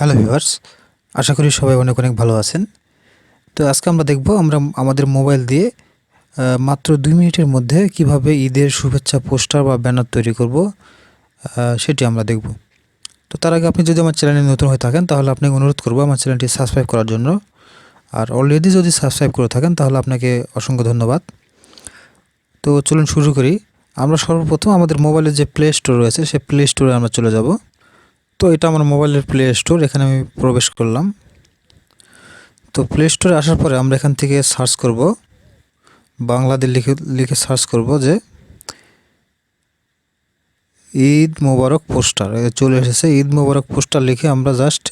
Hello viewers আশা করি সবাই অনেক অনেক ভালো আছেন। তো আজকে আমরা দেখব আমরা আমাদের মোবাইল দিয়ে মাত্র দুই মিনিটের মধ্যে কীভাবে ঈদের শুভেচ্ছা পোস্টার বা ব্যানার তৈরি করব সেটি আমরা দেখব। তো তার আগে আপনি যদি আমার চ্যানেলে নতুন হয়ে থাকেন, তাহলে আপনাকে অনুরোধ করব আমার চ্যানেলটি সাবস্ক্রাইব করার জন্য। আর অলরেডি যদি সাবস্ক্রাইব করে থাকেন, তাহলে আপনাকে অসংখ্য ধন্যবাদ। তো চলুন শুরু করি। আমরা সর্বপ্রথম আমাদের মোবাইলের যে প্লে স্টোর রয়েছে, সেই প্লে স্টোরে আমরা চলে যাব। তো এটা আমার মোবাইলের প্লে স্টোর এখানে আমি প্রবেশ করলাম। তো প্লে স্টোরে আসার পরে আমরা এখান থেকে সার্চ করব। বাংলাতে লিখে লিখে সার্চ করব যে, ঈদ মোবারক পোস্টার চলে এসেছে। ঈদ মোবারক পোস্টার লিখে আমরা জাস্ট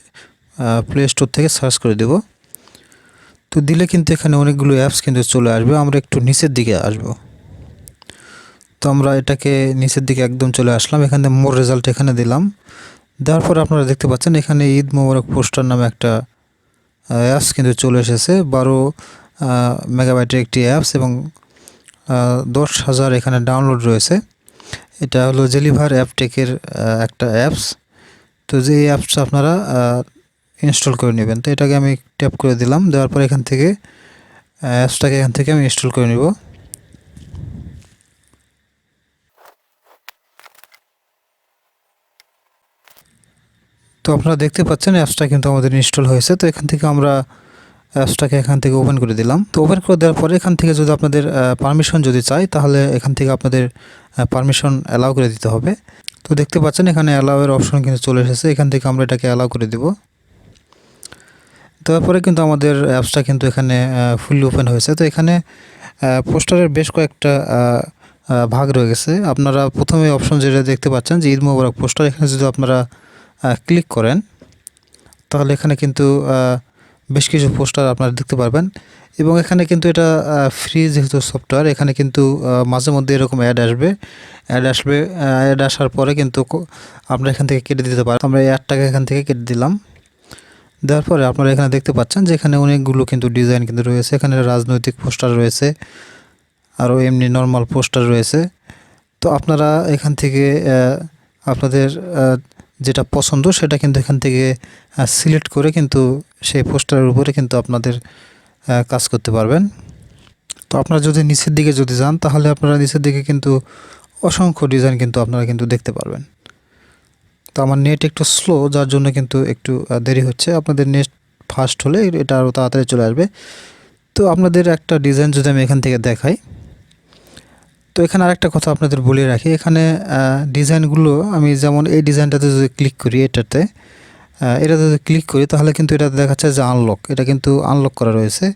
প্লে স্টোর থেকে সার্চ করে দেব। তো দিলে কিন্তু এখানে অনেকগুলো অ্যাপস কিন্তু চলে আসবে। আমরা একটু নিচের দিকে আসব। তো আমরা এটাকে নিচের দিকে একদম চলে আসলাম। এখানে মোর রেজাল্ট এখানে দিলাম। দেওয়ার পর আপনারা দেখতে পাচ্ছেন এখানে ঈদ মোবারক পোস্টার নামে একটা অ্যাপস কিন্তু চলে এসেছে। বারো মেগাবাইটের একটি অ্যাপস এবং দশ হাজার এখানে ডাউনলোড রয়েছে। এটা হলো জেলিভার অ্যাপটেকের একটা অ্যাপস তো যে এই অ্যাপসটা আপনারা ইনস্টল করে নেবেন। তো এটাকে আমি ট্যাপ করে দিলাম। দেওয়ার পর এখান থেকে অ্যাপসটাকে এখান থেকে আমি ইনস্টল করে নেব। তো আপনারা দেখতে পাচ্ছেন, অ্যাপসটা কিন্তু আমাদের ইনস্টল হয়েছে। তো এখান থেকে আমরা অ্যাপসটাকে এখান থেকে ওপেন করে দিলাম। তো ওপেন করে দেওয়ার পরে এখান থেকে যদি আপনাদের পারমিশন যদি চাই, তাহলে এখান থেকে আপনাদের পারমিশন অ্যালাউ করে দিতে হবে। তো দেখতে পাচ্ছেন, এখানে অ্যালাউয়ের অপশন কিন্তু চলে এসেছে। এখান থেকে আমরা এটাকে অ্যালাউ করে দিব। তারপরে কিন্তু আমাদের অ্যাপসটা কিন্তু এখানে ফুললি ওপেন হয়েছে। তো এখানে পোস্টারের বেশ কয়েকটা ভাগ রয়ে গেছে। আপনারা প্রথমে অপশন যেটা দেখতে পাচ্ছেন, যে ঈদ মোবারক পোস্টার। এখানে যদি আপনারা ক্লিক করেন, তাহলে এখানে কিন্তু বেশ কিছু পোস্টার আপনারা দেখতে পারবেন। এবং এখানে কিন্তু এটা ফ্রি যেহেতু সফটওয়্যার এখানে কিন্তু মাঝে মধ্যে এরকম অ্যাড আসবে। অ্যাড আসবে অ্যাড আসার পরে কিন্তু আপনারা এখান থেকে কেটে দিতে পারেন। আমরা অ্যাডটাকে এখান থেকে কেটে দিলাম। দেওয়ার পরে আপনারা এখানে দেখতে পাচ্ছেন যে এখানে অনেকগুলো কিন্তু ডিজাইন কিন্তু রয়েছে। এখানে রাজনৈতিক পোস্টার রয়েছে, আরও এমনি নর্মাল পোস্টার রয়েছে। তো আপনারা এখান থেকে আপনাদের যেটা পছন্দ, সেটা কিন্তু এখান থেকে সিলেক্ট করে কিন্তু সেই পোস্টারের উপরে কিন্তু আপনাদের কাজ করতে পারবেন। তো আপনারা যদি নিচের দিকে যদি যান, তাহলে আপনারা নিচের দিকে কিন্তু অসংখ্য ডিজাইন কিন্তু আপনারা কিন্তু দেখতে পারবেন। তো আমার নেট একটু স্লো যার জন্য কিন্তু একটু দেরি হচ্ছে। আপনাদের নেট ফাস্ট হলে এটা আরও তাড়াতাড়ি চলে আসবে। তো আপনাদের একটা ডিজাইন যদি আমি এখান থেকে দেখাই তো এখানে আরেকটা কথা আপনাদের বলে রাখি। এখানে ডিজাইনগুলো আমি যেমন এই ডিজাইনটাতে যদি ক্লিক করি এটাতে এটাতে যদি ক্লিক করি তাহলে কিন্তু এটা দেখাচ্ছে যে আনলক এটা কিন্তু আনলক করা রয়েছে।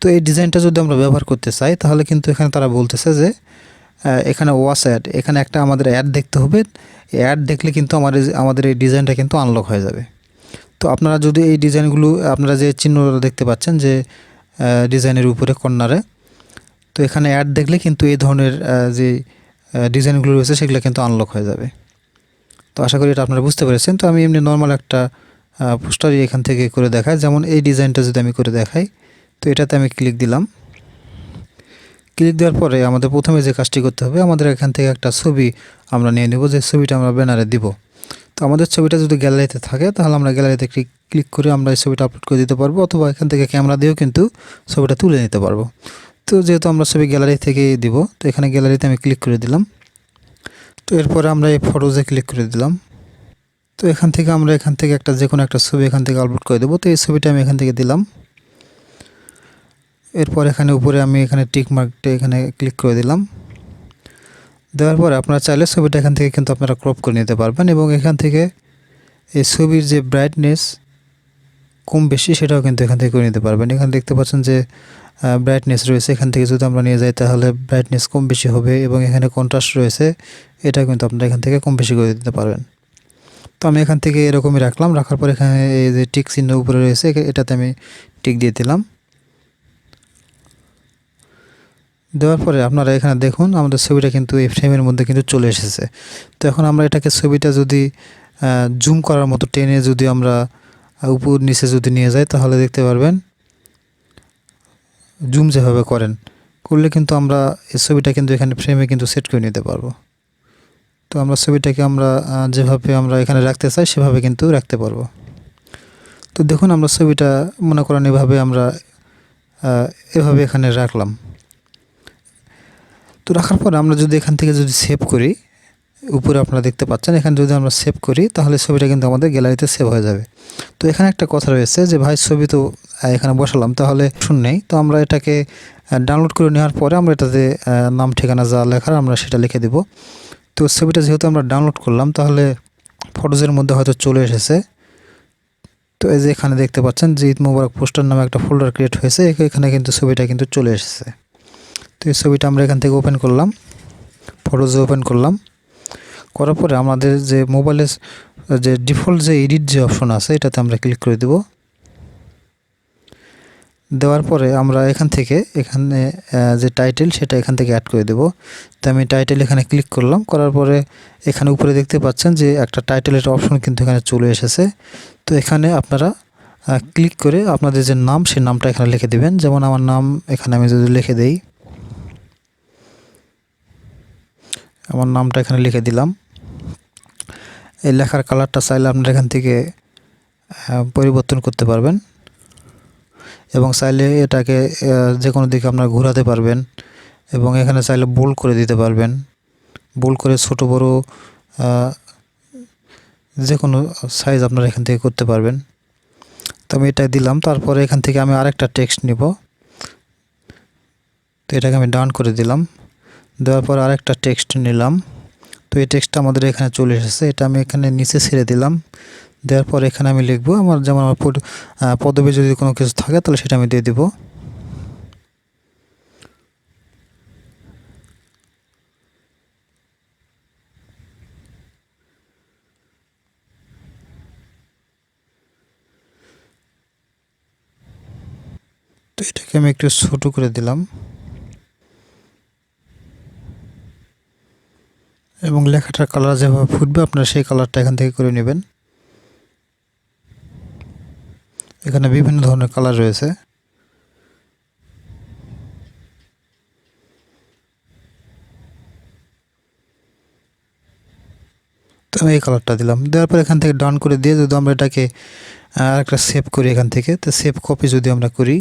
তো এই ডিজাইনটা যদি আমরা ব্যবহার করতে চাই তাহলে কিন্তু এখানে তারা বলতেছে যে এখানে ওয়াস অ্যাড এখানে একটা আমাদের অ্যাড দেখতে হবে। অ্যাড দেখলে কিন্তু আমাদের আমাদের এই ডিজাইনটা কিন্তু আনলক হয়ে যাবে। তো আপনারা যদি এই ডিজাইনগুলো, আপনারা যে চিহ্নটা দেখতে পাচ্ছেন যে ডিজাইনের উপরে কর্নারে তো এখানে অ্যাড দেখলে কিন্তু এই ধরনের যে ডিজাইনগুলো রয়েছে সেগুলো কিন্তু আনলক হয়ে যাবে। তো আশা করি এটা আপনারা বুঝতে পেরেছেন। তো আমি এমনি নর্মাল একটা পোস্টারই এখান থেকে করে দেখাই। যেমন এই ডিজাইনটা যদি আমি করে দেখাই, তো এটাতে আমি ক্লিক দিলাম। ক্লিক দেওয়ার পরে আমাদের প্রথমে যে কাজটি করতে হবে, আমাদের এখান থেকে একটা ছবি আমরা নিয়ে নেব। যে ছবিটা আমরা ব্যানারে দিব। তো আমাদের ছবিটা যদি গ্যালারিতে থাকে, তাহলে আমরা গ্যালারিতে ক্লিক ক্লিক করে আমরা এই ছবিটা আপলোড করে দিতে পারব। অথবা এখান থেকে ক্যামেরা দিয়েও কিন্তু ছবিটা তুলে নিতে পারব। তো যেহেতু আমরা ছবি গ্যালারি থেকে দিব, তো এখানে গ্যালারিতে আমি ক্লিক করে দিলাম। তো এরপরে আমরা এই ফটোজে ক্লিক করে দিলাম। তো এখান থেকে আমরা এখান থেকে একটা যে কোনো একটা ছবি এখান থেকে আপলোড করে দেবো। তো এই ছবিটা আমি এখান থেকে দিলাম। এরপর এখানে উপরে আমি এখানে টিক মার্কটা এখানে ক্লিক করে দিলাম। দেওয়ার পরে আপনারা চাইলে ছবিটা এখান থেকে কিন্তু আপনারা ক্রপ করে নিতে পারবেন এবং এখান থেকে এই ছবির যে ব্রাইটনেস কম বেশি সেটাও কিন্তু এখান থেকে করে নিতে পারবেন। এখানে দেখতে পাচ্ছেন যে ব্রাইটনেস রয়েছে। এখান থেকে যদি আমরা নিয়ে যাই তাহলে ব্রাইটনেস কম বেশি হবে এবং এখানে কন্ট্রাস্ট রয়েছে। এটা কিন্তু আপনারা এখান থেকে কম বেশি করে দিতে পারবেন। তো আমি এখান থেকে এরকমই রাখলাম। রাখার পর এখানে এই যে টিক চিহ্ন উপরে রয়েছে এটাতে আমি টিক দিয়ে দিলাম। দেওয়ার পরে আপনারা এখানে দেখুন, আমাদের ছবিটা কিন্তু এই ফ্রেমের মধ্যে কিন্তু চলে এসেছে। তো এখন আমরা এটাকে ছবিটা যদি জুম করার মতো টেনে যদি আমরা উপর নিচে যদি নিয়ে যাই তাহলে দেখতে পারবেন জুম যেভাবে করেন, করলে কিন্তু আমরা এই ছবিটা কিন্তু এখানে ফ্রেমে কিন্তু সেট করে নিতে পারব। তো আমরা ছবিটাকে আমরা যেভাবে আমরা এখানে রাখতে চাই, সেভাবে কিন্তু রাখতে পারব। তো দেখুন আমরা ছবিটা মনে করেন এভাবে আমরা এভাবে এখানে রাখলাম। তো রাখার পর আমরা যদি এখান থেকে যদি সেভ করি উপরে আপনারা দেখতে পাচ্ছেন, এখানে যদি আমরা সেভ করি, তাহলে ছবিটা কিন্তু আমাদের গ্যালারিতে সেভ হয়ে যাবে। তো এখানে একটা কথা রয়েছে যে, ভাই, ছবি তো এখানে বসালাম, তাহলে শুন নেই। তো আমরা এটাকে ডাউনলোড করে নেওয়ার পরে আমরা এটাতে নাম, ঠিকানা যা লেখার আমরা সেটা লিখে দেব। তো ছবিটা যেহেতু আমরা ডাউনলোড করলাম, তাহলে ফটোজের মধ্যে হয়তো চলে এসেছে। তো এই যে এখানে দেখতে পাচ্ছেন যে, ঈদ মোবারক পোস্টার নামে একটা ফোল্ডার ক্রিয়েট হয়েছে এখানে কিন্তু ছবিটা কিন্তু চলে এসেছে। তো এই ছবিটা আমরা এখান থেকে ওপেন করলাম। ফটোজে ওপেন করলাম। করার পরে আমাদের যে মোবাইলের, যে ডিফল্ট যে এডিট যে অপশন আছে, এটাতে আমরা ক্লিক করে দেব। দেওয়ার পরে আমরা এখান থেকে, এখানে যে টাইটেল, সেটা এখান থেকে অ্যাড করে দেব। তো আমি টাইটেল এখানে ক্লিক করলাম। করার পরে এখানে উপরে দেখতে পাচ্ছেন যে একটা টাইটেলের অপশন কিন্তু এখানে চলে এসেছে। তো এখানে আপনারা ক্লিক করে আপনাদের যে নাম, সেই নামটা এখানে লিখে দিবেন। যেমন আমার নাম এখানে আমি যদি লিখে দেই আমার নামটা এখানে লিখে দিলাম। এই লেখার কালারটা চাইলে আপনারা এখান থেকে পরিবর্তন করতে পারবেন। এবং চাইলে এটাকে যে কোনো দিকে আপনারা ঘোরাতে পারবেন এবং এখানে চাইলে বোল্ড করে দিতে পারবেন। বোল্ড করে ছোট, বড় যে কোনো সাইজ আপনারা এখান থেকে করতে পারবেন। তো আমি এটা দিলাম। তারপরে এখান থেকে আমি আরেকটা টেক্সট নিব। তো এটাকে আমি ডান করে দিলাম। দেওয়ার পর আরেকটা টেক্সট নিলাম। তো এই টেক্সটটা আমাদের এখানে চলে এসেছে। এটা আমি এখানে নিচে ছেড়ে দিলাম। দেওয়ার পর এখানে আমি লিখব, আমার যেমন আমার পদবী যদি কোনো কিছু থাকে, তাহলে সেটা আমি দিয়ে দিব। তো এটাকে আমি একটু ছোট করে দিলাম। এবং লেখাটার কালার যেভাবে ফুটবে, আপনারা সেই কালারটা এখান থেকে করে নেবেন। এখানে বিভিন্ন ধরনের কালার রয়েছে। তো আমি এই কালারটা দিলাম। দেওয়ার পর এখান থেকে ডাউন করে দিয়ে যদি আমরা এটাকে আর একটা সেভ করি এখান থেকে, তো সেভ কপি যদি আমরা করি,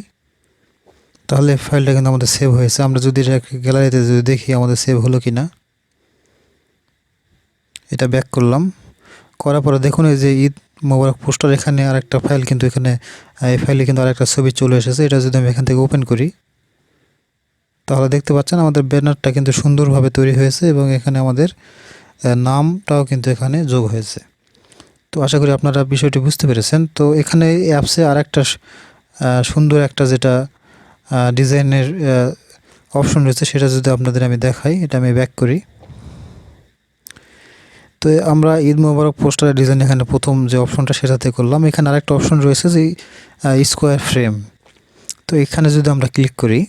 তাহলে ফাইলটা কিন্তু আমাদের সেভ হয়েছে। আমরা যদি গ্যালারিতে যদি দেখি আমাদের সেভ হলো কি না এটা ব্যাক করলাম। করার পরে দেখুন এই যে ঈদ মোবারক পোস্টার এখানে আরেকটা ফাইল কিন্তু এখানে এই ফাইলে কিন্তু আরেকটা ছবি চলে এসেছে। এটা যদি আমি এখান থেকে ওপেন করি তাহলে দেখতে পাচ্ছেন আমাদের ব্যানারটা কিন্তু সুন্দরভাবে তৈরি হয়েছে এবং এখানে আমাদের নামটাও কিন্তু এখানে যোগ হয়েছে। তো আশা করি আপনারা বিষয়টি বুঝতে পেরেছেন। তো এখানে অ্যাপসে স- আহ, সুন্দর একটা যেটা ডিজাইনের অপশন রয়েছে সেটা যদি আপনাদের আমি দেখাই এটা আমি ব্যাক করি। তো আমরা ঈদ মোবারক পোস্টারের ডিজাইন এখানে প্রথম যে অপশনটা সেটাতে করলাম। এখানে আরেকটা অপশন রয়েছে যে স্কোয়ার ফ্রেম তো এখানে যদি আমরা ক্লিক করি,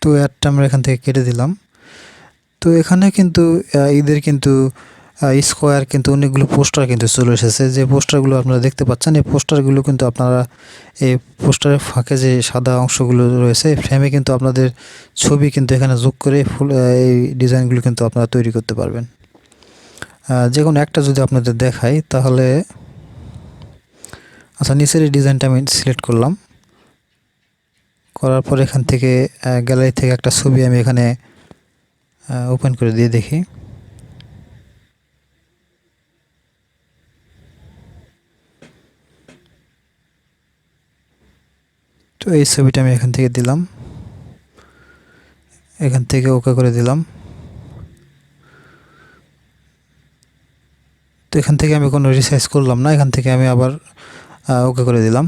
তো অ্যাডটা আমরা এখান থেকে কেটে দিলাম। তো এখানে কিন্তু ঈদের কিন্তু স্কোয়ার কিন্তু অনেকগুলো পোস্টার কিন্তু চলে এসেছে। যে পোস্টারগুলো আপনারা দেখতে পাচ্ছেন, এই পোস্টারগুলো কিন্তু আপনারা, এই পোস্টারের ফাঁকে যে সাদা অংশগুলো রয়েছে ফ্রেমে কিন্তু আপনাদের ছবি কিন্তু এখানে যোগ করে ফুল এই ডিজাইনগুলো কিন্তু আপনারা তৈরি করতে পারবেন। যে কোনো একটা যদি আপনাদের দেখাই, তাহলে আচ্ছা নিচের এই ডিজাইনটা আমি সিলেক্ট করলাম। করার পর এখান থেকে গ্যালারি থেকে একটা ছবি আমি এখানে ওপেন করে দিয়ে দেখি। তো এই ছবিটা আমি এখান থেকে দিলাম। এখান থেকে ওকে করে দিলাম। তো এখান থেকে আমি কোনো রিসাইজ করলাম না, এখান থেকে আমি আবার ওকে করে দিলাম।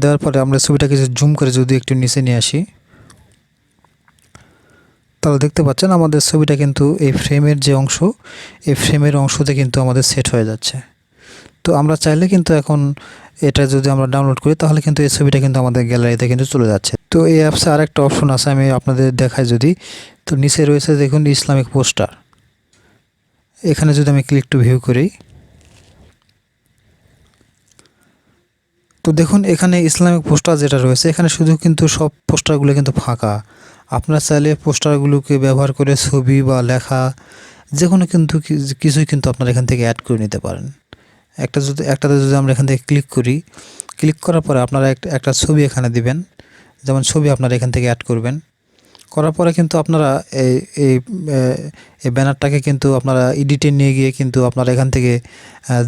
দেওয়ার পরে আমরা ছবিটাকে জুম করে যদি একটু নিচে নিয়ে আসি, তাহলে দেখতে পাচ্ছেন আমাদের ছবিটা কিন্তু এই ফ্রেমের যে অংশ, এই ফ্রেমের অংশতে কিন্তু আমাদের সেট হয়ে যাচ্ছে। তো আমরা চাইলে কিন্তু এখন এটা যদি আমরা ডাউনলোড করি, তাহলে কিন্তু এই ছবিটা কিন্তু আমাদের গ্যালারিতে কিন্তু চলে যাচ্ছে। তো এই অ্যাপসে আরেকটা অপশন আছে আমি আপনাদের দেখাই যদি। তো নিচে রয়েছে দেখুন ইসলামিক পোস্টার। এখানে যদি আমি ক্লিক টু ভিউ করি। তো দেখুন এখানে ইসলামিক পোস্টার যেটা রয়েছে, এখানে শুধু কিন্তু সব পোস্টারগুলো কিন্তু ফাঁকা। আপনারা চাইলে পোস্টারগুলোকে ব্যবহার করে ছবি বা লেখা যে কোনো কিন্তু কিছুই কিন্তু আপনারা এখান থেকে অ্যাড করে নিতে পারেন। একটা যদি, একটাতে যদি আমরা এখান থেকে ক্লিক করি ক্লিক করার পরে আপনারা একটা ছবি এখানে দিবেন। যেমন ছবি আপনারা এখান থেকে অ্যাড করবেন। করার পরে কিন্তু আপনারা এই এই ব্যানারটাকে কিন্তু আপনারা এডিটে নিয়ে গিয়ে কিন্তু আপনারা এখান থেকে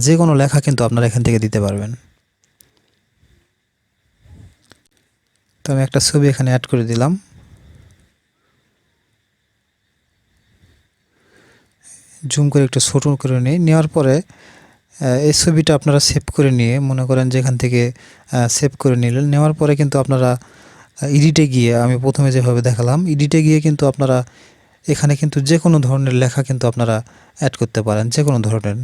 যে কোনো লেখা কিন্তু আপনারা এখান থেকে দিতে পারবেন। তো আমি একটা ছবি এখানে অ্যাড করে দিলাম। জুম করে একটু ছোট করে নিই। নেওয়ার পরে এই ছবিটা আপনারা সেভ করে নিয়ে মনে করেন যেখান থেকে সেভ করে নিলেন। নেওয়ার পরে কিন্তু আপনারা এডিটে গিয়ে আমি প্রথমে যেভাবে দেখালাম এডিটে গিয়ে কিন্তু আপনারা এখানে কিন্তু যে কোনো ধরনের লেখা কিন্তু আপনারা অ্যাড করতে পারেন, যে কোনো ধরনের।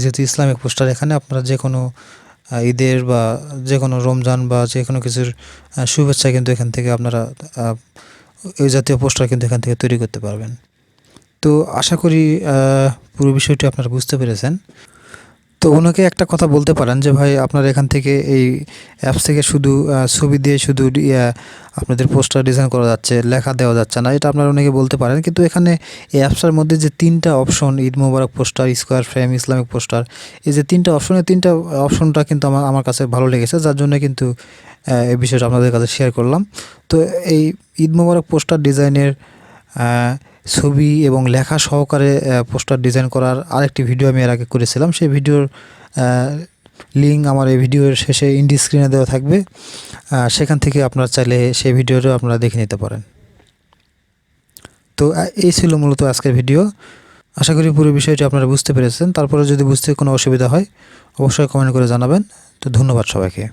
যেহেতু ইসলামিক পোস্টার এখানে, আপনারা যে কোনো ঈদের বা যে কোনো রমজান বা যে কোনো কিছুর শুভেচ্ছা কিন্তু এখান থেকে আপনারা এই জাতীয় পোস্টার কিন্তু এখান থেকে তৈরি করতে পারবেন। তো আশা করি পুরো বিষয়টি আপনারা বুঝতে পেরেছেন। তো ওনাকে একটা কথা বলতে পারেন যে, ভাই, আপনার এখান থেকে এই অ্যাপস থেকে শুধু ছবি দিয়ে শুধু আপনাদের পোস্টার ডিজাইন করা যাচ্ছে, লেখা দেওয়া যাচ্ছে না। এটা আপনারা অনেকে বলতে পারেন। কিন্তু এখানে এই অ্যাপসটার মধ্যে যে তিনটা অপশন ঈদ মোবারক poster square frame Islamic poster এই যে তিনটা অপশনের তিনটা অপশনটা কিন্তু আমার আমার কাছে ভালো লেগেছে। যার জন্য কিন্তু এই বিষয়টা আপনাদের কাছে শেয়ার করলাম। তো এই ঈদ মোবারক পোস্টার ডিজাইনের ছবি এবং লেখা সহকারে পোস্টার ডিজাইন করার আরেকটি ভিডিও আমি এর আগে করেছিলাম। সেই ভিডিওর লিঙ্ক আমার এই ভিডিওর শেষে ইন্ডি স্ক্রিনে দেওয়া থাকবে। সেখান থেকে আপনারা চাইলে সেই ভিডিওটাও আপনারা দেখে নিতে পারেন। তো এই ছিল মূলত আজকের ভিডিও। আশা করি পুরো বিষয়টি আপনারা বুঝতে পেরেছেন। তারপরে যদি বুঝতে কোনো অসুবিধা হয়, অবশ্যই কমেন্ট করে জানাবেন। তো, ধন্যবাদ সবাইকে।